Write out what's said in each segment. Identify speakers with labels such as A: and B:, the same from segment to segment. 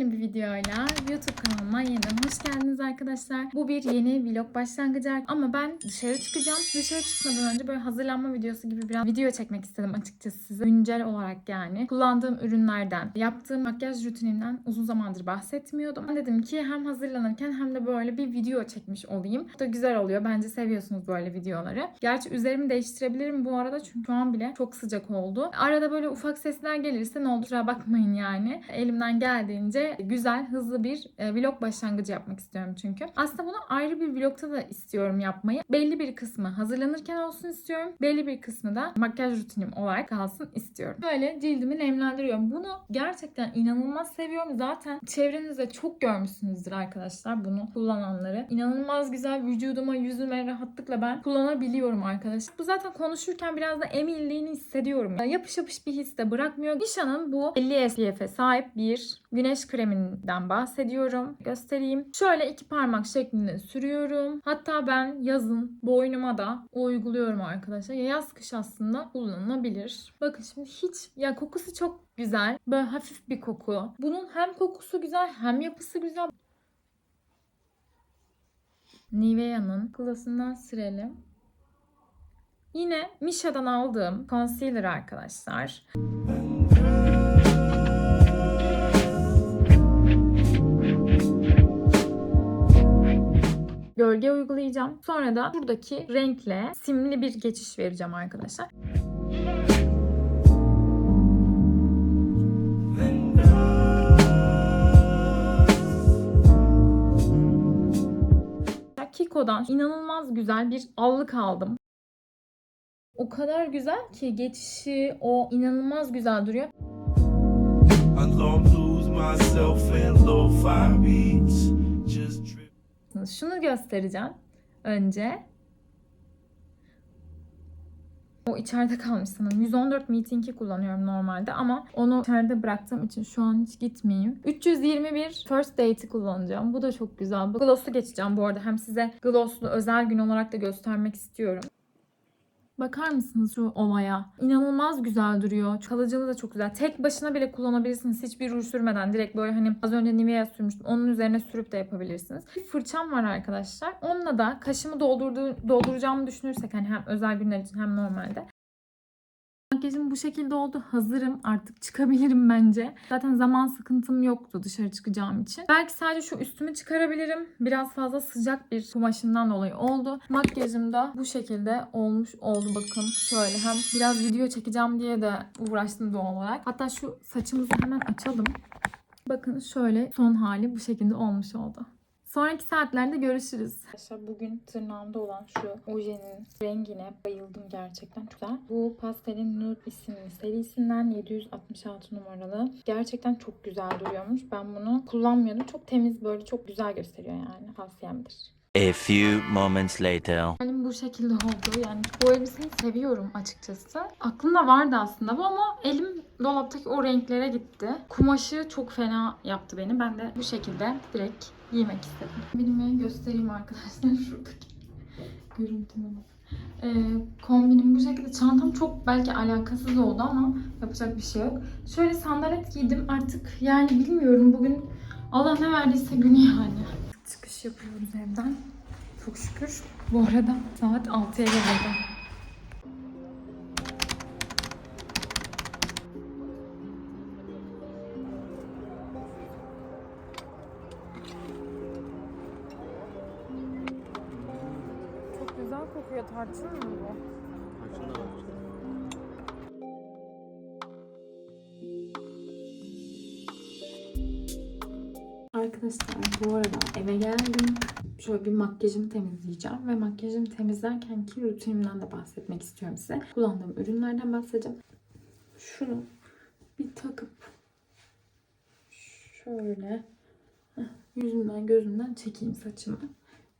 A: Yepyeni bir videoyla YouTube kanalıma yeniden hoş geldiniz arkadaşlar. Bu bir yeni vlog başlangıcı ama ben dışarı çıkacağım. Dışarı çıkmadan önce böyle hazırlanma videosu gibi biraz video çekmek istedim açıkçası size. Güncel olarak yani. Kullandığım ürünlerden, yaptığım makyaj rutinimden uzun zamandır bahsetmiyordum. Ben dedim ki hem hazırlanırken hem de böyle bir video çekmiş olayım. Bu da güzel oluyor. Bence seviyorsunuz böyle videoları. Gerçi üzerimi değiştirebilirim bu arada çünkü şu an bile çok sıcak oldu. Arada böyle ufak sesler gelirse ne olur bakmayın yani. Elimden geldiğince güzel, hızlı bir e, vlog başlangıcı yapmak istiyorum çünkü. Aslında bunu ayrı bir vlogta da istiyorum yapmayı. Belli bir kısmı hazırlanırken olsun istiyorum. Belli bir kısmı da makyaj rutinim olarak kalsın istiyorum. Böyle cildimi nemlendiriyorum. Bunu gerçekten inanılmaz seviyorum. Zaten çevrenizde çok görmüşsünüzdür arkadaşlar bunu kullananları. İnanılmaz güzel vücuduma, yüzüme rahatlıkla ben kullanabiliyorum arkadaşlar. Bu zaten konuşurken biraz da eminliğini hissediyorum. Yapış yapış bir his de bırakmıyor. Nişan'ın bu 50 SPF'e sahip bir güneş kreminden bahsediyorum. Göstereyim. Şöyle iki parmak şeklinde sürüyorum. Hatta ben yazın boynuma da uyguluyorum arkadaşlar. Ya Yaz kış aslında kullanılabilir. Bakın şimdi hiç ya kokusu çok güzel. Böyle hafif bir koku. Bunun hem kokusu güzel hem yapısı güzel. Nivea'nın gloss'undan sürelim. Yine Misha'dan aldığım concealer arkadaşlar. Gölge uygulayacağım. Sonra da buradaki renkle simli bir geçiş vereceğim arkadaşlar. Kiko'dan inanılmaz güzel bir allık aldım. O kadar güzel ki geçişi o inanılmaz güzel duruyor.
B: I don't lose myself in lo-fi beats. Drip.
A: Şunu göstereceğim önce. O içeride kalmış sanırım. 114 meeting'i kullanıyorum normalde ama onu içeride bıraktığım için şu an hiç gitmeyeyim. 321 first date'i kullanacağım. Bu da çok güzel. Gloss'u geçeceğim bu arada. Hem size gloss'lu özel gün olarak da göstermek istiyorum. Bakar mısınız şu olaya? İnanılmaz güzel duruyor. Kalıcılığı da çok güzel. Tek başına bile kullanabilirsiniz. Hiçbir ruj sürmeden. Direkt böyle hani az önce Nivea sürmüştüm. Onun üzerine sürüp de yapabilirsiniz. Bir fırçam var arkadaşlar. Onunla da kaşımı doldurduğu, dolduracağımı düşünürsek hani hem özel günler için hem normalde. Makyajım bu şekilde oldu. Hazırım. Artık çıkabilirim bence. Zaten zaman sıkıntım yoktu dışarı çıkacağım için. Belki sadece şu üstümü çıkarabilirim. Biraz fazla sıcak bir kumaşından dolayı oldu. Makyajım da bu şekilde olmuş oldu bakın. Şöyle hem biraz video çekeceğim diye de uğraştım doğal olarak. Hatta şu saçımızı hemen açalım. Bakın şöyle son hali bu şekilde olmuş oldu. Sonraki saatlerde görüşürüz. Arkadaşlar bugün tırnağımda olan şu ojenin rengine bayıldım gerçekten. Çok güzel. Bu pastelin Nude isimli serisinden 766 numaralı. Gerçekten çok güzel duruyormuş. Ben bunu kullanmıyordum. Çok temiz böyle çok güzel gösteriyor yani. Tavsiyemdir.
C: A few moments later.
A: Halim bu şekilde oldu. Yani bu elbiseyi seviyorum açıkçası. Aklımda vardı aslında bu ama elim dolaptaki o renklere gitti. Kumaşı çok fena yaptı beni. Ben de bu şekilde direkt giymek istedim. Kombinimi göstereyim arkadaşlar şuradaki görüntümü. Ee, kombinim bu şekilde. Çantam çok belki alakasız oldu ama yapacak bir şey yok. Şöyle sandalet giydim artık yani bilmiyorum bugün Allah ne verdiyse günü yani. Çıkış yapıyoruz evden. Çok şükür. Bu arada saat 6'ya geldi. Arkadaşlar bu arada eve geldim. Şöyle bir makyajımı temizleyeceğim ve makyajımı temizlerken ki rutinimden de bahsetmek istiyorum size. Kullandığım ürünlerden bahsedeceğim. Şunu bir takıp şöyle yüzümden gözümden çekeyim saçımı.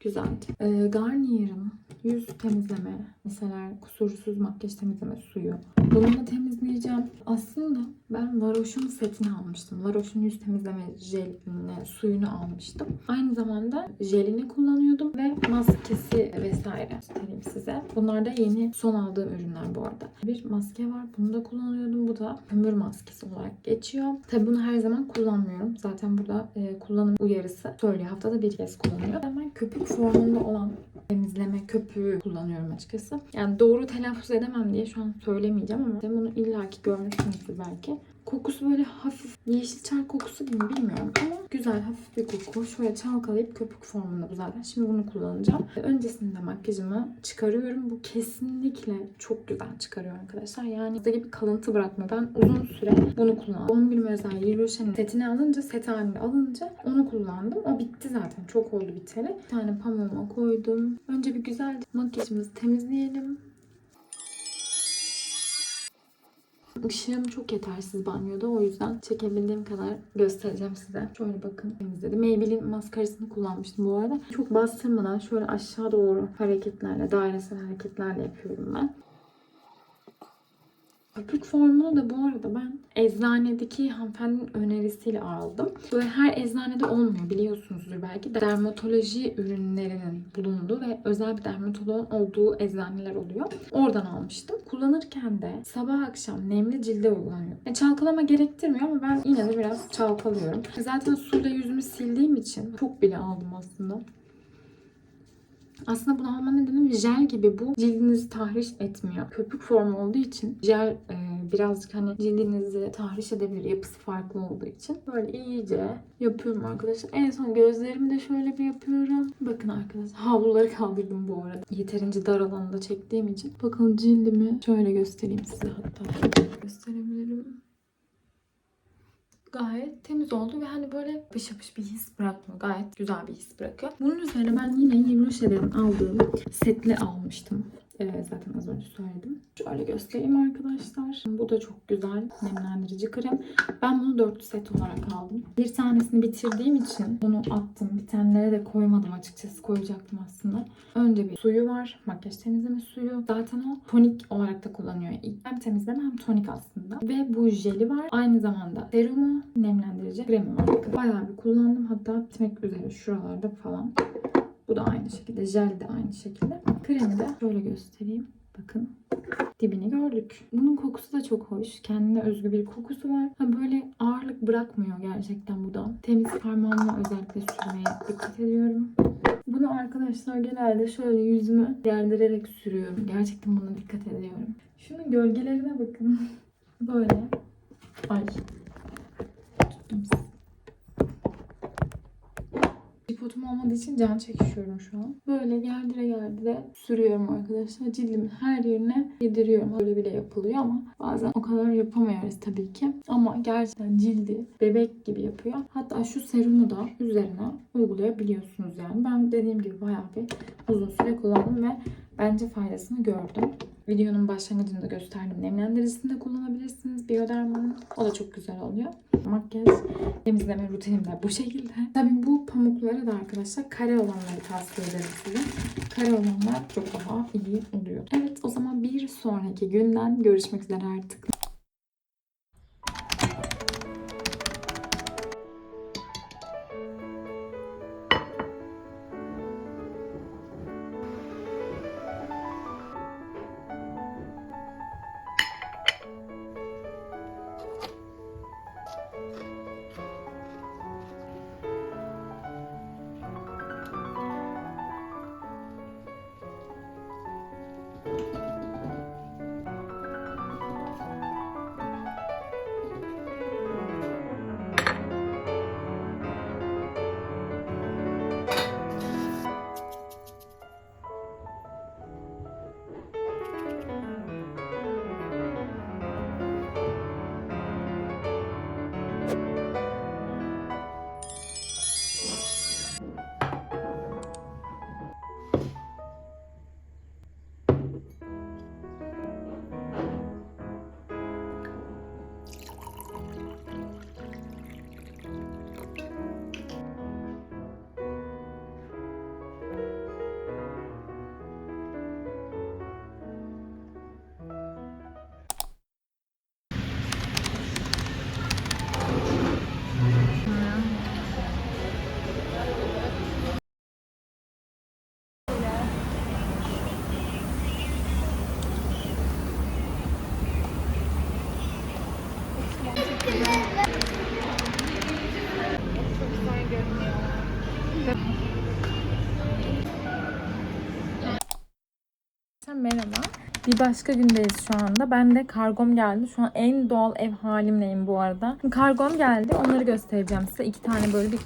A: Güzeldi. Ee, Garnier'ın yüz temizleme, mesela kusursuz makyaj temizleme suyu. Bununla temizleyeceğim. Aslında ben Varoş'un setini almıştım. Varoş'un yüz temizleme jelini, suyunu almıştım. Aynı zamanda jelini kullanıyordum ve maskesi vesaire göstereyim size. Bunlar da yeni son aldığım ürünler bu arada. Bir maske var. Bunu da kullanıyordum. Bu da kömür maskesi olarak geçiyor. Tabi bunu her zaman kullanmıyorum. Zaten burada e, kullanım uyarısı söylüyor. Haftada bir kez kullanıyor. Hemen köpük formunda olan temizleme köpüğü kullanıyorum açıkçası. Yani doğru telaffuz edemem diye şu an söylemeyeceğim ama bunu illaki görmüşsünüzdür belki. Kokusu böyle hafif yeşil çay kokusu gibi bilmiyorum ama güzel hafif bir koku. Şöyle çalkalayıp köpük formunda bu zaten. Şimdi bunu kullanacağım. Öncesinde makyajımı çıkarıyorum. Bu kesinlikle çok güzel çıkarıyor arkadaşlar. Yani size gibi kalıntı bırakmıyor. Ben uzun süre bunu kullandım. Doğum günüm özel Rocher'in setini alınca, set halinde alınca onu kullandım. O bitti zaten. Çok oldu biteli. Bir tane pamuğuma koydum. Önce bir güzel makyajımızı temizleyelim. Işığım çok yetersiz banyoda. O yüzden çekebildiğim kadar göstereceğim size. Şöyle bakın temizledim. Maybelline maskarasını kullanmıştım bu arada. Çok bastırmadan şöyle aşağı doğru hareketlerle, dairesel hareketlerle yapıyorum ben. Köpük formunu da bu arada ben eczanedeki hanımefendinin önerisiyle aldım. Böyle her eczanede olmuyor biliyorsunuzdur belki. Dermatoloji ürünlerinin bulunduğu ve özel bir dermatoloğun olduğu eczaneler oluyor. Oradan almıştım. Kullanırken de sabah akşam nemli cilde uygulanıyor. Yani çalkalama gerektirmiyor ama ben yine de biraz çalkalıyorum. Zaten suyla yüzümü sildiğim için çok bile aldım aslında. Aslında bunu alma nedenim jel gibi bu cildinizi tahriş etmiyor. Köpük formu olduğu için jel e, birazcık hani cildinizi tahriş edebilir yapısı farklı olduğu için. Böyle iyice yapıyorum arkadaşlar. En son gözlerimi de şöyle bir yapıyorum. Bakın arkadaşlar havluları kaldırdım bu arada. Yeterince dar alanda çektiğim için. Bakın cildimi şöyle göstereyim size hatta. Gösterebilirim gayet temiz oldu ve hani böyle pış pış bir his bırakmıyor. Gayet güzel bir his bırakıyor. Bunun üzerine ben yine Yves Rocher'den aldığım setli almıştım. Evet, zaten az önce söyledim. Şöyle göstereyim arkadaşlar. Bu da çok güzel nemlendirici krem. Ben bunu dörtlü set olarak aldım. Bir tanesini bitirdiğim için bunu attım. Bitenlere de koymadım açıkçası. Koyacaktım aslında. Önce bir suyu var. Makyaj temizleme suyu. Zaten o tonik olarak da kullanıyor. Hem temizleme hem tonik aslında. Ve bu jeli var. Aynı zamanda serumu, nemlendirici kremi var. Bayağı bir kullandım. Hatta bitmek üzere şuralarda falan. Bu da aynı şekilde. Jel de aynı şekilde. Kremi de şöyle göstereyim. Bakın dibini gördük. Bunun kokusu da çok hoş. Kendine özgü bir kokusu var. Ha böyle ağırlık bırakmıyor gerçekten bu da. Temiz parmağımla özellikle sürmeye dikkat ediyorum. Bunu arkadaşlar genelde şöyle yüzümü gerdirerek sürüyorum. Gerçekten buna dikkat ediyorum. Şunun gölgelerine bakın. Böyle. Ay. Tripotum olmadığı için can çekişiyorum şu an. Böyle gerdire gerdire sürüyorum arkadaşlar. Cildimin her yerine yediriyorum. Böyle bile yapılıyor ama bazen o kadar yapamıyoruz tabii ki. Ama gerçekten cildi bebek gibi yapıyor. Hatta şu serumu da üzerine uygulayabiliyorsunuz yani. Ben dediğim gibi bayağı bir uzun süre kullandım ve bence faydasını gördüm. Videonun başlangıcında gösterdim. Nemlendiricisini de kullanabilirsiniz. Bioderma'nın. O da çok güzel oluyor. Makyaj temizleme rutinim de bu şekilde. Tabii bu pamukları da arkadaşlar kare olanları tavsiye ederim size. Kare olanlar çok daha iyi oluyor. Evet o zaman bir sonraki günden görüşmek üzere artık. Merhaba. Bir başka gündeyiz şu anda. Ben de kargom geldi. Şu an en doğal ev halimleyim bu arada. Kargom geldi. Onları göstereceğim size. İki tane böyle bir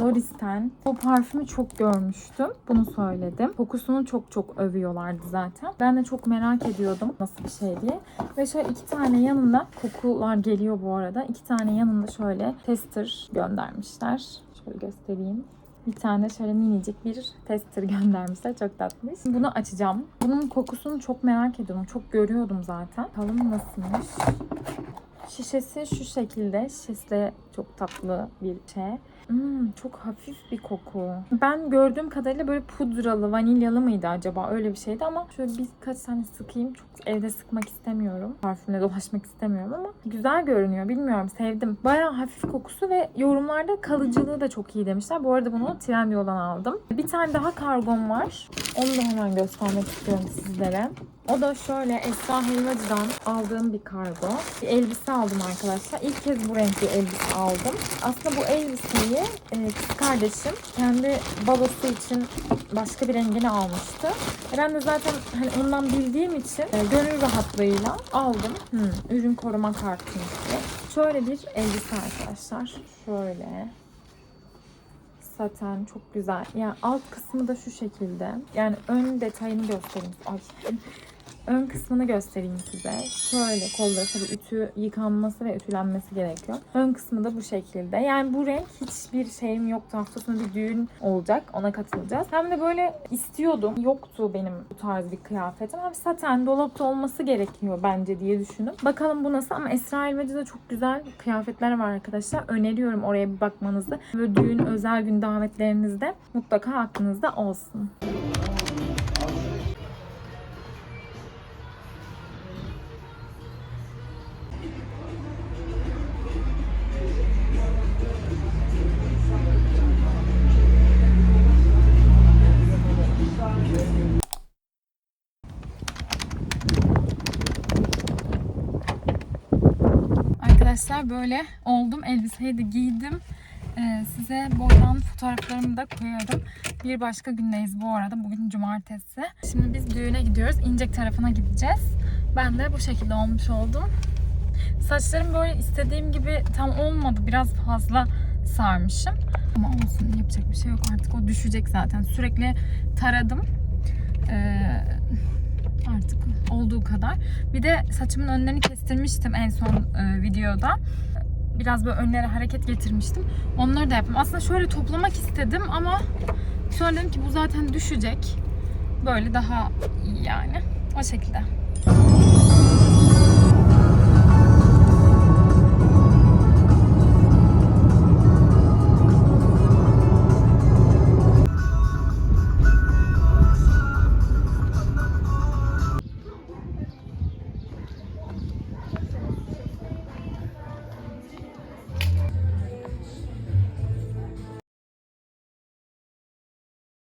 A: Loris'ten bu parfümü çok görmüştüm. Bunu söyledim. Kokusunu çok çok övüyorlardı zaten. Ben de çok merak ediyordum nasıl bir şey diye. Ve şöyle iki tane yanında kokular geliyor bu arada. İki tane yanında şöyle tester göndermişler. Şöyle göstereyim. Bir tane şöyle minicik bir tester göndermişler. Çok tatlış. Bunu açacağım. Bunun kokusunu çok merak ediyorum. Çok görüyordum zaten. Bakalım nasılmış. Şişesi şu şekilde. Şişesi de çok tatlı bir şey. Hmm, çok hafif bir koku. Ben gördüğüm kadarıyla böyle pudralı, vanilyalı mıydı acaba? Öyle bir şeydi ama şöyle birkaç tane sıkayım. Çok evde sıkmak istemiyorum. Parfümle dolaşmak istemiyorum ama güzel görünüyor. Bilmiyorum sevdim. Bayağı hafif kokusu ve yorumlarda kalıcılığı da çok iyi demişler. Bu arada bunu Trendyol'dan aldım. Bir tane daha kargom var. Onu da hemen göstermek istiyorum sizlere. O da şöyle Esra Helvacı'dan aldığım bir kargo. Bir elbise aldım arkadaşlar. İlk kez bu renk elbise aldım. Aslında bu elbiseyi e, kız kardeşim kendi balosu için başka bir rengini almıştı. Ben de zaten hani ondan bildiğim için e, gönül rahatlığıyla aldım. Hmm, ürün koruma kartını. Şöyle bir elbise arkadaşlar. Şöyle saten çok güzel. Yani alt kısmı da şu şekilde. Yani ön detayını göstereyim. Ay. Ön kısmını göstereyim size. Şöyle kolları tabii ütü yıkanması ve ütülenmesi gerekiyor. Ön kısmı da bu şekilde. Yani bu renk hiçbir şeyim yoktu. Hafta bir düğün olacak. Ona katılacağız. Hem de böyle istiyordum. Yoktu benim bu tarz bir kıyafetim. Hem saten dolapta olması gerekiyor bence diye düşündüm. Bakalım bu nasıl ama Esra Elmacı'da çok güzel kıyafetler var arkadaşlar. Öneriyorum oraya bir bakmanızı. Böyle düğün özel gün davetlerinizde mutlaka aklınızda olsun. Arkadaşlar böyle oldum. Elbiseyi de giydim. Ee, size boydan fotoğraflarımı da koyarım. Bir başka gündeyiz bu arada. Bugün cumartesi. Şimdi biz düğüne gidiyoruz. İncek tarafına gideceğiz. Ben de bu şekilde olmuş oldum. Saçlarım böyle istediğim gibi tam olmadı. Biraz fazla sarmışım. Ama olsun yapacak bir şey yok artık. O düşecek zaten. Sürekli taradım. Ee, artık olduğu kadar. Bir de saçımın önlerini kestirmiştim en son e, videoda. Biraz böyle önlere hareket getirmiştim. Onları da yaptım. Aslında şöyle toplamak istedim ama sonra dedim ki bu zaten düşecek. Böyle daha iyi yani. O şekilde.